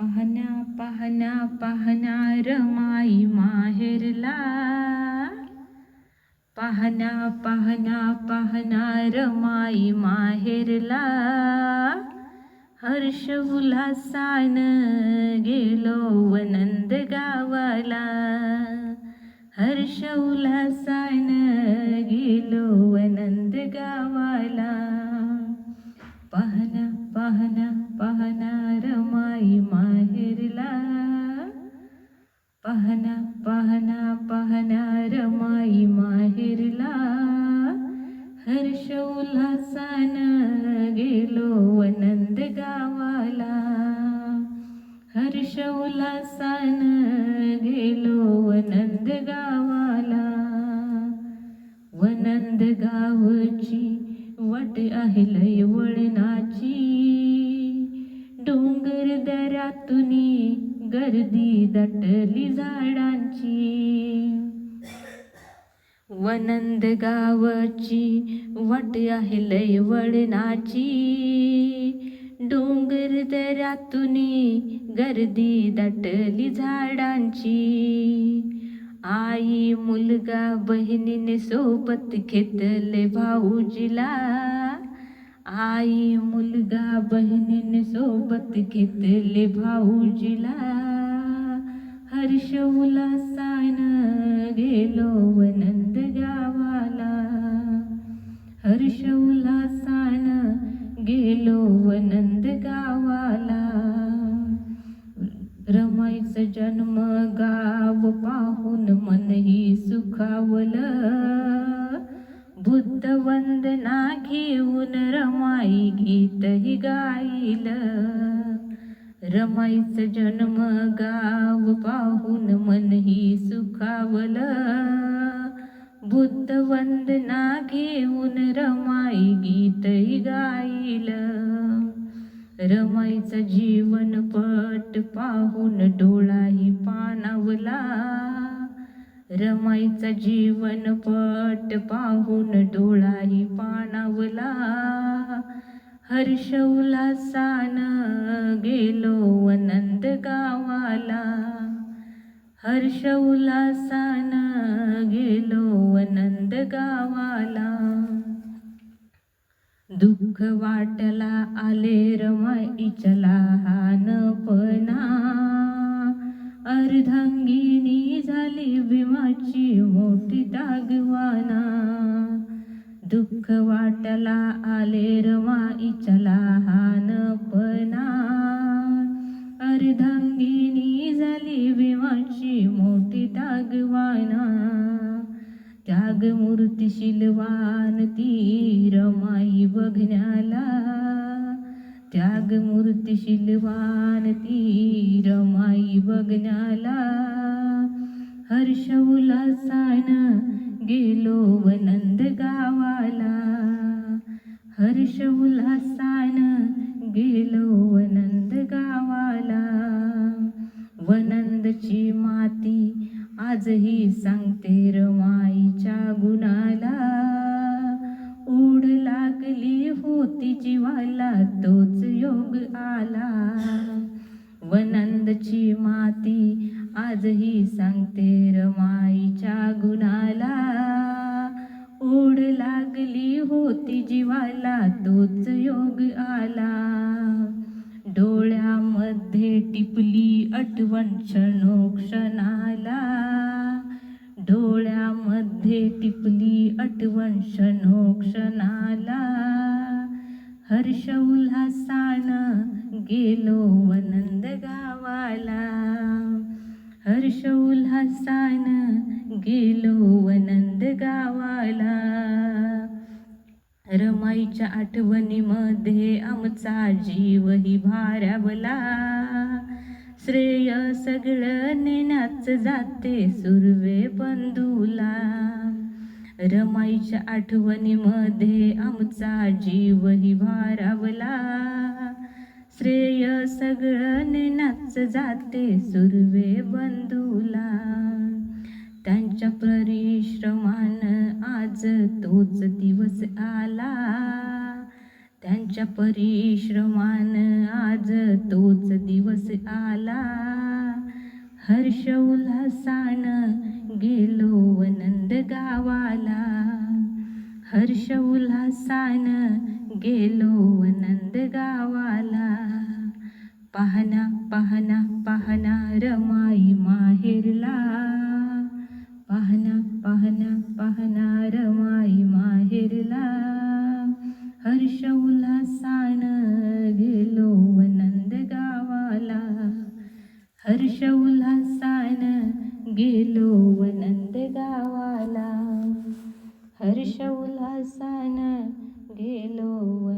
पाहण्या पाहण्या पाहण्या रमाई माहेरला। पाहण्या पाहण्या पाहण्या रमाई माहेरला। हर्ष उल्हासान गेलो वनंद गावाला। हर्ष उल्हासान गेलो वनंद गावाला। हर्ष उल्हासान गेलो वनंद गावाला हर्ष उल्हासान गेलो वनंद गावाला वनंद गावची वाट आहे लय वळणाची. डोंगर दऱ्यातून गर्दी दटली झाडांची. वनंद गावची वाट आहे लय वळणाची. डोंगर दऱ्यातून गर्दी दटली झाडांची. आई मुलगा बहिणीने सोबत घेतले भाऊजीला. आई मुलगा बहिणीने सोबत घेतले भाऊजीला. हर्ष उल्हासान गेलो. हर्ष उल्हासान गेलो वनंद गावाला. रमाईचा जन्म गाव पाहून मनही सुखावलं. बुद्ध वंदना घेऊन रमाई गीतही गाईल रमाईचं जन्म गाव पाहून मनही सुखावलं. बुद्ध वंदना घेऊन रमाई गीतही गाईल रमाईचा जीवन पट पाहून डोळाही पाणावला। रमाईचा जीवन पट पाहून डोळाही पाणावला। हर्ष उल्हासान गेलो वनंद गावाला। हर्ष उल्हासान गेलो आनंद गावाला. दुःख वाटला आले रमाईच्या लहानपणा अर्धांगिनी झाली भीमाची मोठी दागवाना. दुःख वाटला आले रमाईच्या लहानपणा अर्धांगिनी त्याग मूर्ती शिलवान ती रमाई बघण्याला. त्याग मूर्ती शिलवान ती रमाई बघण्याला. हर्ष उल्हासानं गेलो वनंद गावाला. हर्ष उल्हासानं गेलो वनंद गावाला. वनंदची माती आजही सांगते रमाईच्या गुणाला. ओढ लागली होती जीवाला तोच योग आला. वनंदची माती आजही सांगते रमाईच्या गुणाला. ओढ लागली होती जीवाला तोच योग आला. मध्ये टिपली आठवण क्षणोक्षणाला. डोळ्यामध्ये टिपली आठवण क्षणोक्षणाला. हर्ष उल्हासान गेलो वनंद गावाला. हर्ष उल्हासान गेलो वनंद गावाला. रमाईच्या आठवणीमध्ये आमचा जीवही भारावला. श्रेय सगळं नेण्याच जाते सुर्वे बंधूला. रमाईच्या आठवणीमध्ये आमचा जीवही भारावला. श्रेय सगळं नेण्याच जाते सुर्वे बंधूला. त्यांच्या परिश्रमा तोच दिवस आला. त्यांच्या परिश्रमान आज तोच दिवस आला. हर्ष उल्हासान गेलो वनंद गावाला. हर्ष उल्हासान गेलो वनंद गावाला. पाहना पाहना पाहना रमाई माहेरला. पाहना पाहना पाहना रमा सन गेलो